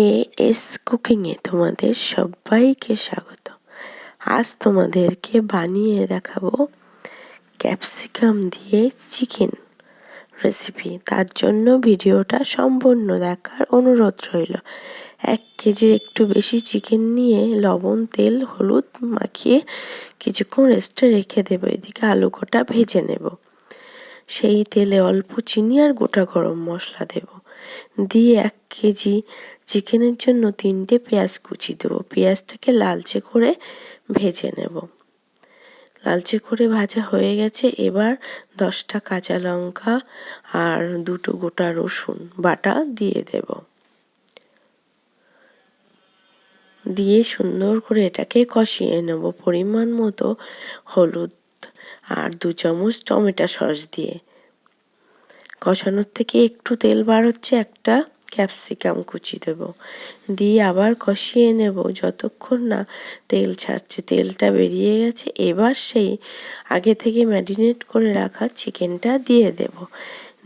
A S কুকিংয়ে তোমাদের সবাইকে স্বাগত। আজ তোমাদেরকে বানিয়ে দেখাবো ক্যাপসিকাম দিয়ে চিকেন রেসিপি। তার জন্য ভিডিওটা সম্পূর্ণ দেখার অনুরোধ রইল। এক কেজির একটু বেশি চিকেন নিয়ে লবণ, তেল, হলুদ মাখিয়ে কিছুক্ষণ রেস্টে রেখে দেবো। এদিকে আলু গোটা ভেজে নেব। সেই তেলে অল্প চিনি আর গোটা গরম মশলা দেব। দিয়ে এক কেজি চিকেনের জন্য তিনটে পেঁয়াজ কুচি দেবো। পেঁয়াজটাকে লালচে করে ভেজে নেব। লালচে করে ভাজা হয়ে গেছে। এবার দশটা কাঁচা লঙ্কা আর দুটো গোটা রসুন বাটা দিয়ে দেব। দিয়ে সুন্দর করে এটাকে কষিয়ে নেব। পরিমাণ মতো হলুদ আর দু চামচ টমেটো সস দিয়ে। কষানোর থেকে একটু তেল বার হচ্ছে একটা ক্যাপসিকাম কুচি দেব। দিয়ে আবার কষিয়ে নেব। যতক্ষণ না তেল ছাড়ছে, তেলটা বেরিয়ে গেছে, এবার সেই আগে থেকে ম্যারিনেট করে রাখা চিকেনটা দিয়ে দেব।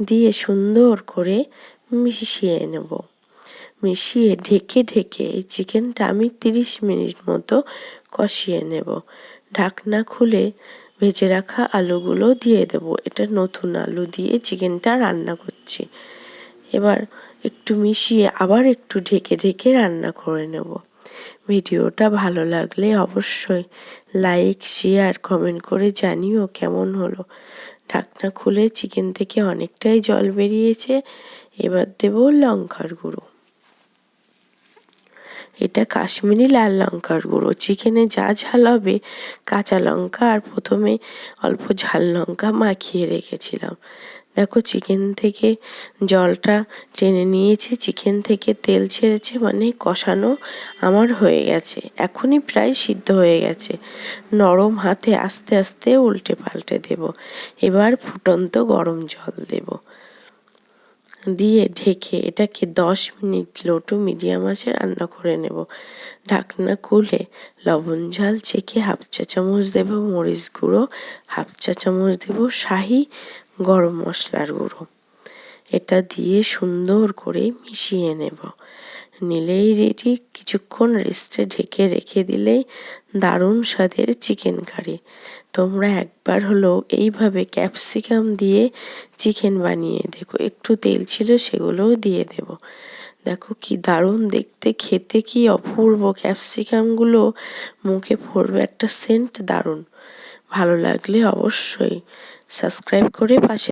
দিয়ে সুন্দর করে মিশিয়ে নেব। মিশিয়ে ঢেকে ঢেকে এই চিকেনটা আমি তিরিশ মিনিট মতো কষিয়ে নেব। ঢাকনা খুলে ভেজে রাখা আলুগুলো দিয়ে দেবো। এটা নতুন আলু দিয়ে চিকেনটা রান্না করছি। এবার একটু মিশিয়ে আবার একটু ঢেকে ঢেকে রান্না করে নেব। ভিডিওটা ভালো লাগলে অবশ্যই লাইক, শেয়ার, কমেন্ট করে জানিও কেমন হলো। ঢাকনা খুলে চিকেন থেকে অনেকটাই জল বেরিয়েছে। এবার দেব লঙ্কার গুঁড়ো। এটা কাশ্মীরি লাল লঙ্কার গুঁড়ো। চিকেনে যা ঝাল হবে, কাঁচা লঙ্কা আর প্রথমে অল্প ঝাল লঙ্কা মাখিয়ে রেখেছিলাম। দেখো, চিকেন থেকে জলটা টেনে নিয়েছে। চিকেন থেকে তেল ছেড়েছে মানে কষানো আমার হয়ে গেছে। এখনই প্রায় সিদ্ধ হয়ে গেছে। নরম হাতে আস্তে আস্তে উল্টে পাল্টে দেব। এবার ফুটন্ত গরম জল দেব। দিয়ে ঢেকে এটাকে দশ মিনিট লো টু মিডিয়াম আঁচে রান্না করে নেব। ঢাকনা খুলে লবণ, ঝাল চেখে হাফ চা চামচ দেব মরিচ গুঁড়ো, হাফ চা চামচ দেব শাহি গরম মশলার গুঁড়ো। এটা দিয়ে সুন্দর করে মিশিয়ে নেব। নিলেই রেডি কিছুক্ষণ রেস্টে ঢেকে রেখে দিলেই দারুণ স্বাদের চিকেন কারি। তোমরা একবার হলো এইভাবে ক্যাপসিকাম দিয়ে চিকেন বানিয়ে দেখো, একটু তেল ছিল সেগুলোও দিয়ে দেব। দেখো কি দারুণ দেখতে, খেতে কি অপূর্ব, ক্যাপসিকামগুলো মুখে পড়বে একটা সেন্ট দারুণ। ভালো লাগলে অবশ্যই সাবস্ক্রাইব করে পাশে